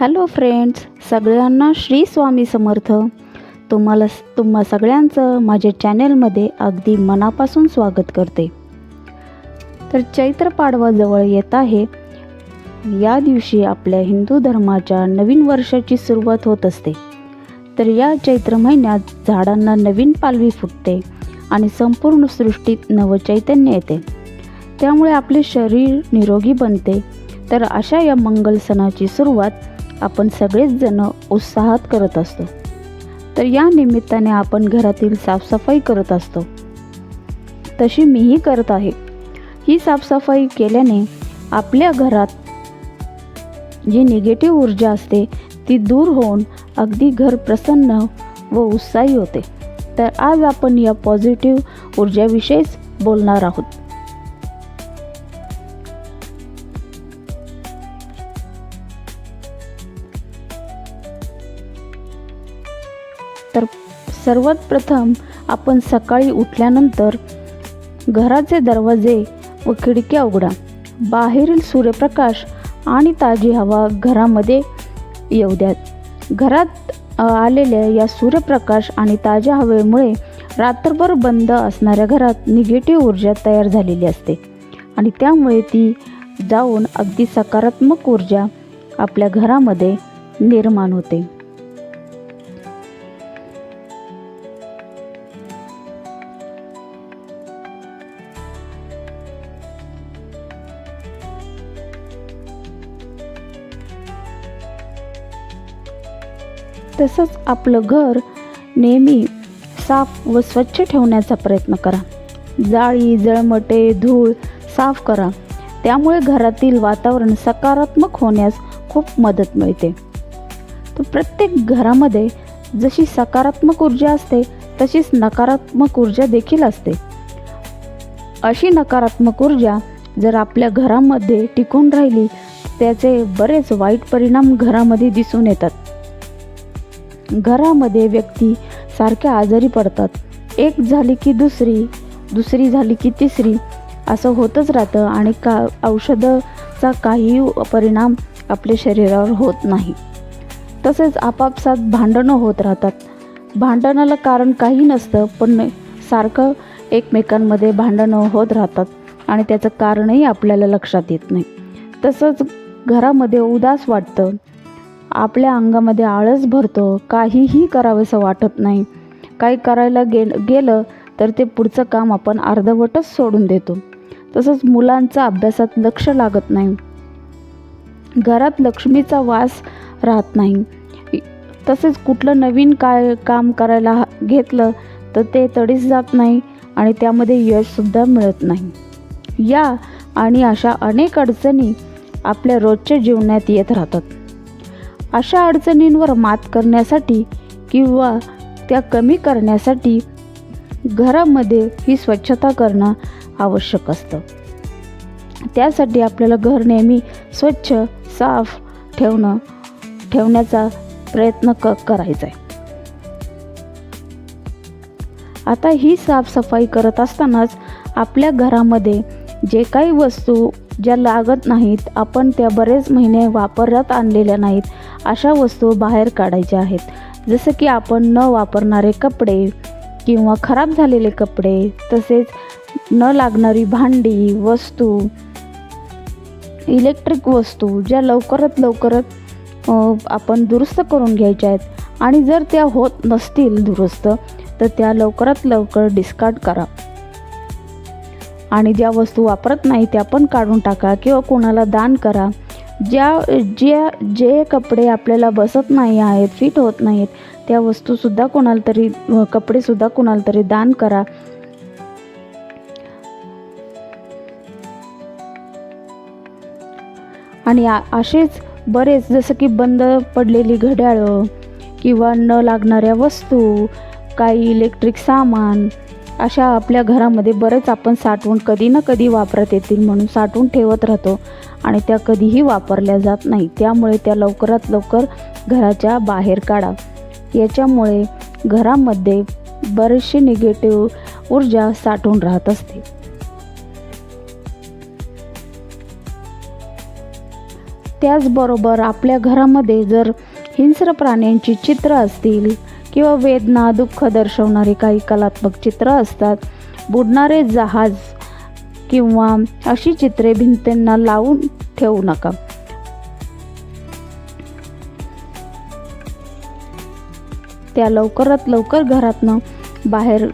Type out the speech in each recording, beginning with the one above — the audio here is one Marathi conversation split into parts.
हॅलो फ्रेंड्स सगळ्यांना श्री स्वामी समर्थ. तुम्हाला तुम्हा सगळ्यांचं माझ्या चॅनेलमध्ये अगदी मनापासून स्वागत करते. तर चैत्र पाडवा जवळ येत आहे. या दिवशी आपल्या हिंदू धर्माच्या नवीन वर्षाची सुरुवात होत असते. तर या चैत्र महिन्यात झाडांना नवीन पालवी फुटते आणि संपूर्ण सृष्टीत नवचैतन्य येते. त्यामुळे आपले शरीर निरोगी बनते. तर अशा या मंगल सणाची सुरुवात आपण सगळेच जण उत्साहात करत असतो. तर या निमित्ताने आपण घरातील साफसफाई करत असतो. तशी मीही करत आहे. ही साफसफाई केल्याने आपल्या घरात जी निगेटिव्ह ऊर्जा असते ती दूर होऊन अगदी घर प्रसन्न व उत्साही होते. तर आज आपण या पॉझिटिव्ह ऊर्जाविषयीच बोलणार आहोत. तर सर्वात प्रथम आपण सकाळी उठल्यानंतर घराचे दरवाजे व खिडक्या उघडा. बाहेरील सूर्यप्रकाश आणि ताजी हवा घरामध्ये येऊ द्यात घरात आलेल्या या सूर्यप्रकाश आणि ताज्या हवेमुळे रात्रभर बंद असणाऱ्या घरात निगेटिव्ह ऊर्जा तयार झालेली असते आणि त्यामुळे ती जाऊन अगदी सकारात्मक ऊर्जा आपल्या घरामध्ये निर्माण होते. तसंच आपलं घर नेहमी साफ व स्वच्छ ठेवण्याचा प्रयत्न करा. जाळी जळमटे धूळ साफ करा. त्यामुळे घरातील वातावरण सकारात्मक होण्यास खूप मदत मिळते. तर प्रत्येक घरामध्ये जशी सकारात्मक ऊर्जा असते तशीच नकारात्मक ऊर्जा देखील असते. अशी नकारात्मक ऊर्जा जर आपल्या घरामध्ये टिकून राहिली त्याचे बरेच वाईट परिणाम घरामध्ये दिसून येतात. घरामध्ये व्यक्ती सारख्या आजारी पडतात. एक झाली की दुसरी दुसरी झाली की तिसरी. असं होतच राहतं आणि का औषधाचा काही परिणाम आपल्या शरीरावर होत नाही. तसेच आपापसात भांडणं होत राहतात. भांडणाला कारण काही नसतं पण सारखं एकमेकांमध्ये भांडणं होत राहतात आणि त्याचं कारणही आपल्याला लक्षात येत नाही. तसंच घरामध्ये उदास वाटतं आपल्या अंगामध्ये आळस भरतो काहीही करावंसं वाटत नाही. काही करायला गे गेलं तर ते पुढचं काम आपण अर्धवटच सोडून देतो. तसंच मुलांचा अभ्यासात लक्ष लागत नाही. घरात लक्ष्मीचा वास राहत नाही. तसेच कुठलं नवीन काय काम करायला हा- घेतलं तर ते तडीच जात नाही आणि त्यामध्ये यशसुद्धा मिळत नाही. या आणि अशा अनेक अडचणी आपल्या रोजच्या जीवनात येत राहतात. अशा अडचणींवर मात करण्यासाठी किंवा त्या कमी करण्यासाठी घरामध्ये ही स्वच्छता करणं आवश्यक असतं. त्यासाठी आपल्याला घर नेहमी स्वच्छ साफ ठेवणं ठेवण्याचा प्रयत्न क करायचा आहे. आता ही साफसफाई करत असतानाच आपल्या घरामध्ये जे काही वस्तू ज्या लागत नाहीत आपण त्या बरेच महिने वापरत आणलेल्या नाहीत अशा वस्तू बाहेर काढायच्या आहेत. जसं की आपण न वापरणारे कपडे किंवा खराब झालेले कपडे तसेच न लागणारी भांडी वस्तू इलेक्ट्रिक वस्तू ज्या लवकरात लवकरात आपण दुरुस्त करून घ्यायच्या आहेत. आणि जर त्या होत नसतील दुरुस्त तर त्या लवकरात लवकर डिस्कार्ड करा. आणि ज्या वस्तू वापरत नाही त्या पण काढून टाका किंवा कोणाला दान करा. ज्या ज्या जे कपडे आपल्याला बसत नाही आहेत फिट होत नाहीत त्या वस्तूसुद्धा कोणाला तरी कपडेसुद्धा कोणाला तरी दान करा. आणि असेच बरेच जसं की बंद पडलेली घड्याळं किंवा न लागणाऱ्या वस्तू काही इलेक्ट्रिक सामान अशा आपल्या घरामध्ये बरेच आपण साठवून कधी ना कधी वापरत येतील म्हणून साठवून ठेवत राहतो. आणि त्या कधीही वापरल्या जात नाही. त्यामुळे त्या लवकरात लवकर घराच्या बाहेर काढा. याच्यामुळे घरामध्ये बरीचशी निगेटिव्ह ऊर्जा साठवून राहत असते. त्याचबरोबर आपल्या घरामध्ये जर हिंस्र प्राण्यांची चित्र असतील किंवा वेदना दुःख दर्शवणारी काही कलात्मक चित्र असतात. बुडणारे जहाज किंवा अशी चित्रे भिंतींना लावून ठेवू नका. त्या लवकरात लवकर घरातनं बाहेर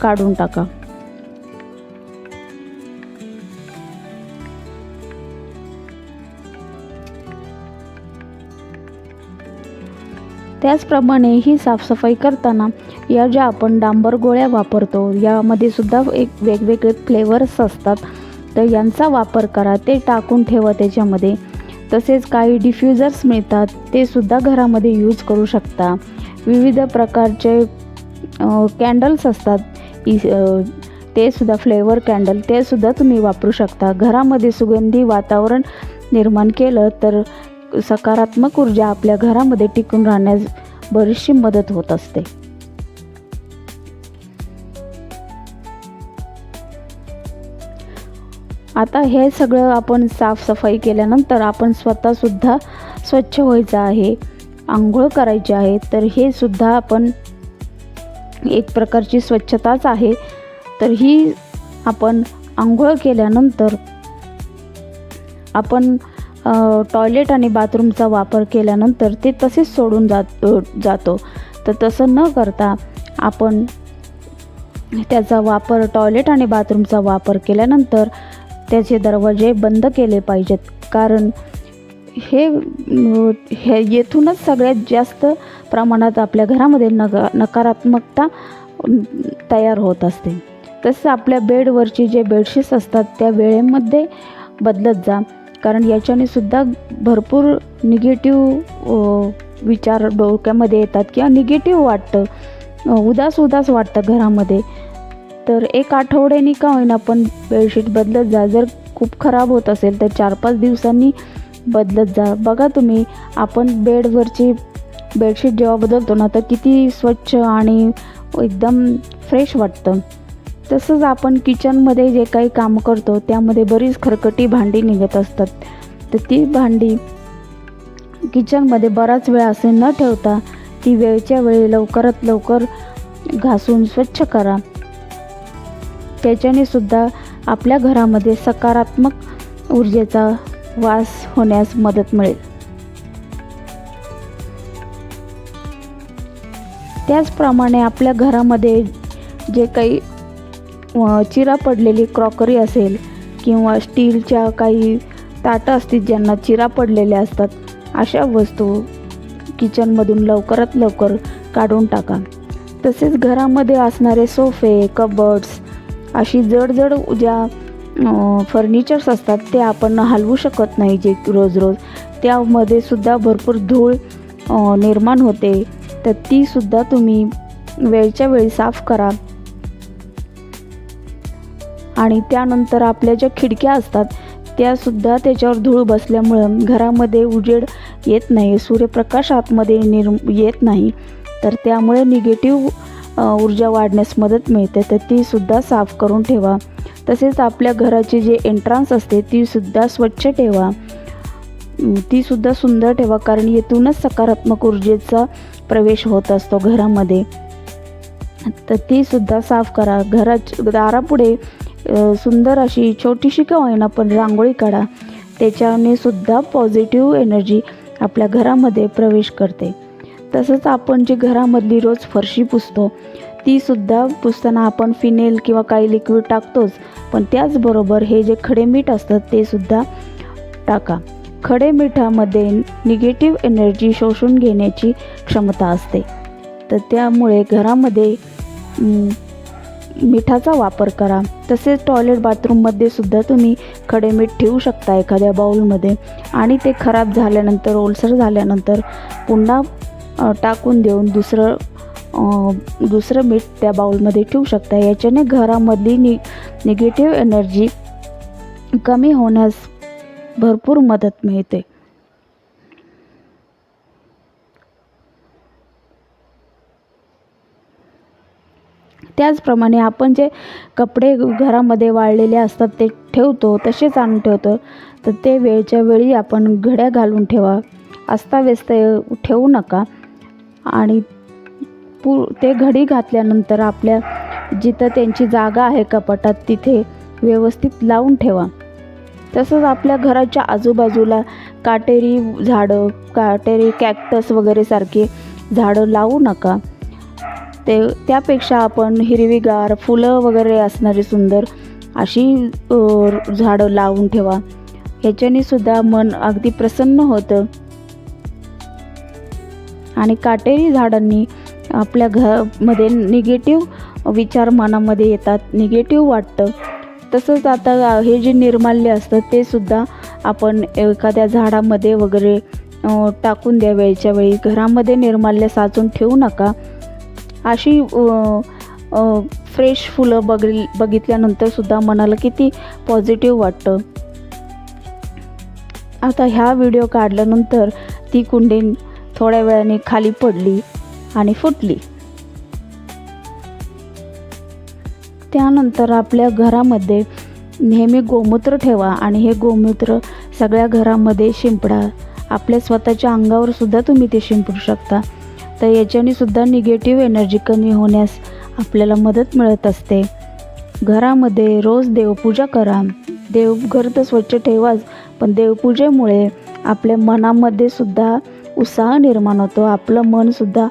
काढून टाका. त्याचप्रमाणे ही साफसफाई करताना या ज्या आपण डांबर गोळ्या वापरतो यामध्ये सुद्धा एक वेगवेगळे फ्लेवर्स असतात. तर यांचा वापर करा ते टाकून ठेवा त्याच्यामध्ये. तसेच काही डिफ्युजर्स मिळतात ते सुद्धा घरामध्ये यूज करू शकता. विविध प्रकारचे कॅन्डल्स असतात. इ ते सुद्धा फ्लेवर कॅन्डल ते सुद्धा तुम्ही वापरू शकता. घरामध्ये सुगंधी वातावरण निर्माण केलं तर सकारात्मक ऊर्जा आपल्या घरामध्ये टिकून राहण्यास बरीचशी मदत होत असते. आता हे सगळं आपण साफसफाई केल्यानंतर आपण स्वतःसुद्धा स्वच्छ व्हायचं आहे आंघोळ करायची आहे तर हे सुद्धा आपण एक प्रकारची स्वच्छताच आहे. तर ही आपण आंघोळ केल्यानंतर आपण टॉयलेट आणि बाथरूमचा वापर केल्यानंतर ते तसेच सोडून जात जातो. तर तसं न करता आपण त्याचा वापर टॉयलेट आणि बाथरूमचा वापर केल्यानंतर त्याचे दरवाजे बंद केले पाहिजेत. कारण हे हे येथूनच सगळ्यात जास्त प्रमाणात आपल्या घरामध्ये नका नकारात्मकता तयार होत असते. तसं आपल्या बेडवरची जे बेडशीट्स असतात त्या वेळेमध्ये बदलत जा. कारण याच्याने सुद्धा भरपूर निगेटिव्ह विचार डोक्यामध्ये येतात किंवा निगेटिव्ह वाटतं. उदास उदास वाटतं घरामध्ये. तर एक आठवड्याने का होईना पण बेडशीट बदलत जा. जर खूप खराब होत असेल तर चार पाच दिवसांनी बदलत जा. बघा तुम्ही आपण बेडवरची बेडशीट जेव्हा बदलतो ना तर किती स्वच्छ आणि एकदम फ्रेश वाटतं. तसंच आपण किचनमध्ये जे काही काम करतो त्यामध्ये बरीच खरकटी भांडी निघत असतात. तर ती भांडी किचनमध्ये बराच वेळ असे न ठेवता ती वेळच्या वेळी लवकरात लवकर घासून स्वच्छ करा. त्याच्याने सुद्धा आपल्या घरामध्ये सकारात्मक ऊर्जेचा वास होण्यास मदत मिळेल. त्याचप्रमाणे आपल्या घरामध्ये जे काही चिरा पडलेली क्रॉकरी असेल किंवा स्टीलच्या काही ताटं असतील ज्यांना चिरा पडलेल्या असतात अशा वस्तू किचनमधून लवकरात लवकर काढून टाका. तसेच घरामध्ये असणारे सोफे कबर्ड्स अशी जड जड ज्या फर्निचर्स असतात ते आपण हलवू शकत नाही जे रोज रोज. त्यामध्ये सुद्धा भरपूर धूळ निर्माण होते. तर तीसुद्धा तुम्ही वेळच्या वेळी साफ करा. आणि त्यानंतर आपल्या ज्या खिडक्या असतात त्यासुद्धा त्याच्यावर धूळ बसल्यामुळं घरामध्ये उजेड येत नाही सूर्यप्रकाश आतमध्ये निर्म येत नाही. तर त्यामुळे निगेटिव्ह ऊर्जा वाढण्यास मदत मिळते तर तीसुद्धा साफ करून ठेवा. तसेच आपल्या घराची जे एंट्रान्स असते तीसुद्धा स्वच्छ ठेवा. तीसुद्धा सुंदर ठेवा कारण येथूनच सकारात्मक ऊर्जेचा प्रवेश होत असतो घरामध्ये. तर तीसुद्धा साफ करा. घरा दारापुढे सुंदर अशी छोटीशी का होईना पण रांगोळी काढा. त्याच्याने सुद्धा पॉझिटिव्ह एनर्जी आपल्या घरामध्ये प्रवेश करते. तसंच आपण जी घरामधली रोज फरशी पुसतो तीसुद्धा पुसताना आपण फिनेल किंवा काही लिक्विड टाकतोच पण त्याचबरोबर हे जे खडे मीठ असतात ते सुद्धा टाका. खडे मिठामध्ये निगेटिव्ह एनर्जी शोषून घेण्याची क्षमता असते. तर त्यामुळे घरामध्ये मिठाचा वापर करा. तसेच टॉयलेट बाथरूममध्ये सुद्धा तुम्ही खडे मीठ ठेवू शकता एखाद्या बाऊलमध्ये आणि ते खराब झाल्यानंतर ओलसर झाल्यानंतर पुन्हा टाकून देऊन दुसरं दुसरं मीठ त्या बाऊलमध्ये ठेवू शकता. याच्याने घरामधली नि निगेटिव्ह एनर्जी कमी होण्यास भरपूर मदत मिळते. त्याचप्रमाणे आपण जे कपडे घरामध्ये वाळलेले असतात ते ठेवतो तसेच आणून ठेवतो. तर ते वेळच्या वेळी आपण घड्या घालून ठेवा. अस्ताव्यस्त ठेवू नका. आणि पू ते घडी घातल्यानंतर आपल्या जिथं त्यांची जागा आहे कपाटात तिथे व्यवस्थित लावून ठेवा. तसंच आपल्या घराच्या आजूबाजूला काटेरी झाडं काटेरी कॅक्टस वगैरे सारखे झाडं लावू नका. ते त्यापेक्षा आपण हिरवीगार फुलं वगैरे असणारी सुंदर अशी झाडं लावून ठेवा. ह्याच्याने सुद्धा मन अगदी प्रसन्न होतं. आणि काटेरी झाडांनी आपल्या घरामध्ये निगेटिव्ह विचार मनामध्ये येतात निगेटिव्ह वाटतं. तसंच आता हे जे निर्माल्य असतं ते सुद्धा आपण एखाद्या झाडामध्ये वगैरे टाकून द्या वेळच्या वेळी घरामध्ये निर्माल्य साचून ठेवू नका. अशी फ्रेश फुलं बघ बघितल्यानंतरसुद्धा मनाला किती पॉझिटिव्ह वाटतं. आता ह्या व्हिडिओ काढल्यानंतर ती कुंडी थोड्या वेळाने खाली पडली आणि फुटली. त्यानंतर आपल्या घरामध्ये नेहमी गोमूत्र ठेवा आणि हे गोमूत्र सगळ्या घरामध्ये शिंपडा. आपल्या स्वतःच्या अंगावर सुद्धा तुम्ही ते शिंपडू शकता. तर याच्याने सुद्धा निगेटिव्ह एनर्जी कमी होण्यास आपल्याला मदत मिळत असते. घरामध्ये रोज देवपूजा करा. देवघर तर स्वच्छ ठेवाच पण देवपूजेमुळे आपल्या मनामध्ये सुद्धा उत्साह निर्माण होतो. आपलं मनसुद्धा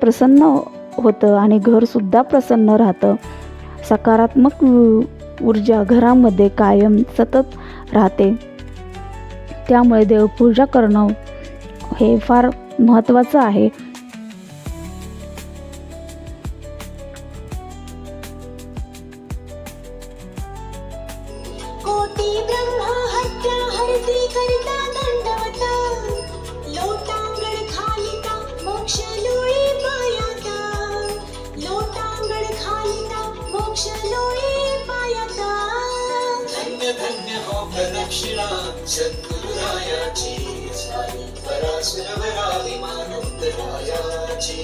प्रसन्न होतं आणि घरसुद्धा प्रसन्न राहतं. सकारात्मक ऊर्जा घरामध्ये कायम सतत राहते. त्यामुळे देवपूजा करणं हे फार महत्त्वाचं आहे. कोटी ब्रह्मा हत्या हरती करिता दंडवता. लोटांगण खालिता मोक्ष लोळी पायाता. लोटांगण खालिता मोक्ष लोळी पायाता. धन्य धन्य हो प्रदक्षिणा सद्गुरुरायाची परासुरवराभिमानोत्तरायाची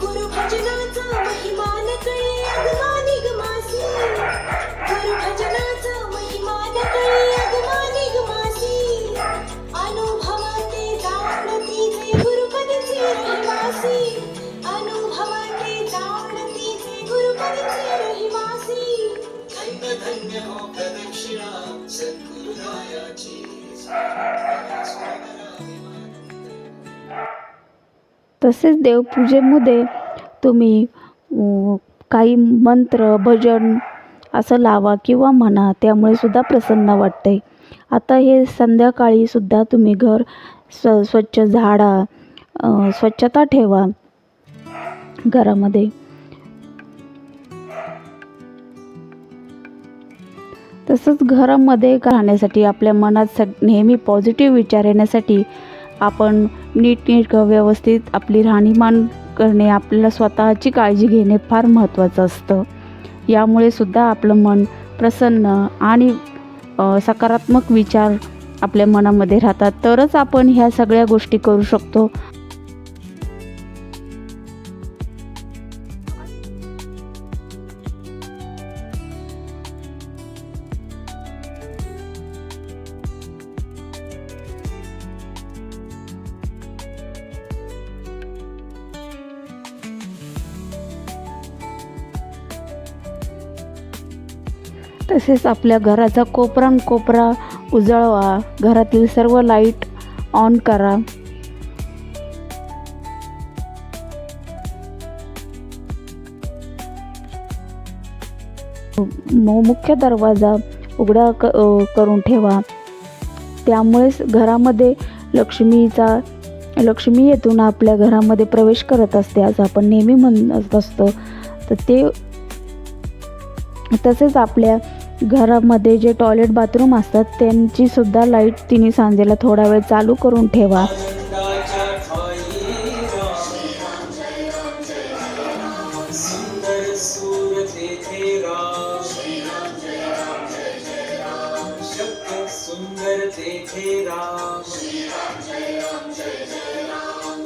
गुरु भजनाचा महिमान कळे अगमा निगमासी गुरु भजनाचा महिमान कळे अनुभवाते रहिवासी अनुभवाते रहिवासी धन्य धन्य हो प्रदक्षिणा सद्गुरुरायाची तसेच देवपूजेमध्ये तुम्ही काही मंत्र भजन असं लावा किंवा म्हणा त्यामुळे सुद्धा प्रसन्न वाटते. आता हे संध्याकाळी सुद्धा तुम्ही घर स्व स्वच्छ झाडा स्वच्छता ठेवा घरामध्ये. तसंच घरामध्ये राहण्यासाठी आपल्या मनात सग नेहमी पॉझिटिव्ह विचार येण्यासाठी आपण नीटनेटकं व्यवस्थित आपली राहणीमान करणे आपल्याला स्वतःची काळजी घेणे फार महत्त्वाचं असतं. यामुळे सुद्धा आपलं मन प्रसन्न आणि सकारात्मक विचार आपल्या मनामध्ये राहतात. तरच आपण ह्या सगळ्या गोष्टी करू शकतो. तसेच आपल्या घराचा कोपरा कोपरा उजळवा. घरातील सर्व लाइट ऑन करा. मुख्य दरवाजा उघडा क करून ठेवा. त्यामुळेच घरामध्ये लक्ष्मीचा लक्ष्मी येथून आपल्या घरामध्ये प्रवेश करत असते असं आपण नेहमी म्हणत असतो. तर ते तसेच आपल्या घरामध्ये जे टॉयलेट बाथरूम असतात त्यांची सुद्धा लाइट तिन्ही सांजेला थोडा वेळ चालू करून ठेवा.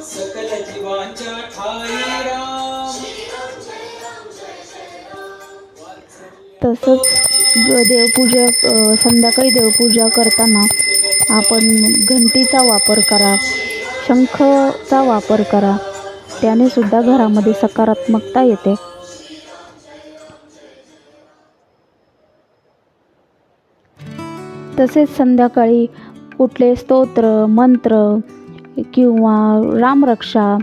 सकल जीवांच्या ठाई तसंच देवपूजा संध्याकाळी देवपूजा करताना आपण घंटीचा वापर करा शंखचा वापर करा. त्याने सुद्धा घरामध्ये सकारात्मकता येते. तसेच संध्याकाळी कुठले स्तोत्र मंत्र किंवा रामरक्षा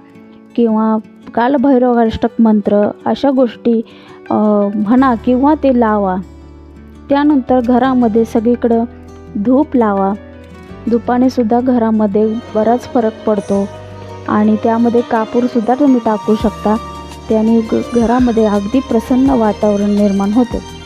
किंवा कालभैरवाष्टक मंत्र अशा गोष्टी म्हणा किंवा ते लावा. त्यानंतर घरामध्ये सगळीकडं धूप लावा. धुपाने सुद्धा घरामध्ये बराच फरक पडतो आणि त्यामध्ये कापूरसुद्धा तुम्ही टाकू शकता. त्याने घरामध्ये अगदी प्रसन्न वातावरण निर्माण होते.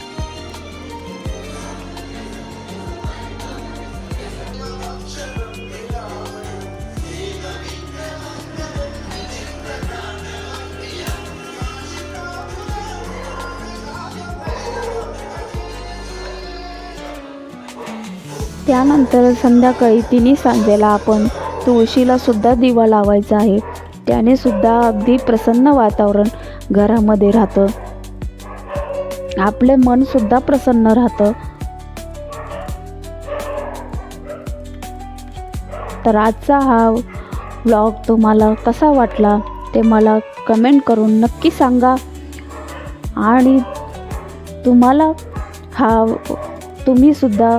त्यानंतर संध्याकाळी तिन्ही सांजेला आपण तुळशीला सुद्धा दिवा लावायचा आहे. त्याने सुद्धा अगदी प्रसन्न वातावरण घरामध्ये राहतं. आपले मन सुद्धा प्रसन्न राहतं. तर आजचा हा व्लॉग तुम्हाला कसा वाटला ते मला कमेंट करून नक्की सांगा. आणि तुम्हाला हा तुम्हीसुद्धा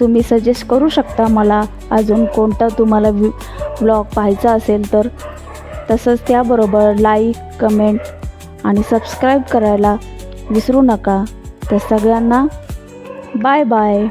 तुम्ही सजेस्ट करू शकता मला अजून कोणता तुम्हाला व्हि ब्लॉग पाहायचा असेल तर. तसंच त्याबरोबर लाईक कमेंट आणि सबस्क्राईब करायला विसरू नका. तर सगळ्यांना बाय बाय